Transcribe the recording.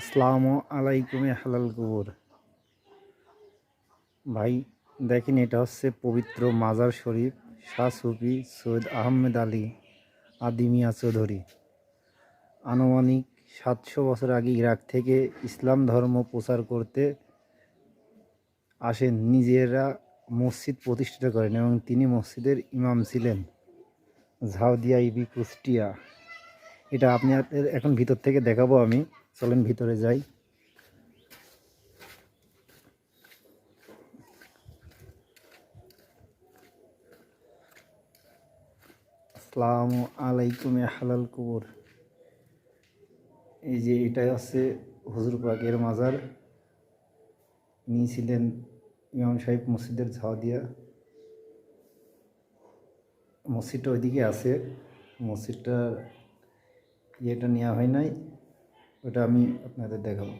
আসসালামু আলাইকুম হালাল কবর। ভাই, দেখেন এটা হচ্ছে পবিত্র মাজার শরীফ, শাহ সুফি সৈয়দ আহমেদ আলী আদিমিয়া চৌধুরী। আনুমানিক সাতশো বছর আগে ইরাক থেকে ইসলাম ধর্ম প্রচার করতে আসেন, নিজেরা মসজিদ প্রতিষ্ঠিত করেন এবং তিনি মসজিদের ইমাম ছিলেন। ঝাউদিয়া ইবি কুষ্টিয়া। এটা আপনি এখন ভিতর থেকে দেখাবো আমি। চলেন ভিতরে যাই। আসসালামু আলাইকুম হালাল কুবুর। এই যে এটাই হচ্ছে হুজুর পাকের মাজার। ইনি ছিলেন ইমাম সাহেব মসজিদের ঝাউদিয়া। মসজিদটা ওইদিকে আছে। মসজিদটার ইয়েটা নেওয়া হয় নাই। ওটা আমি আপনাদের দেখাবো।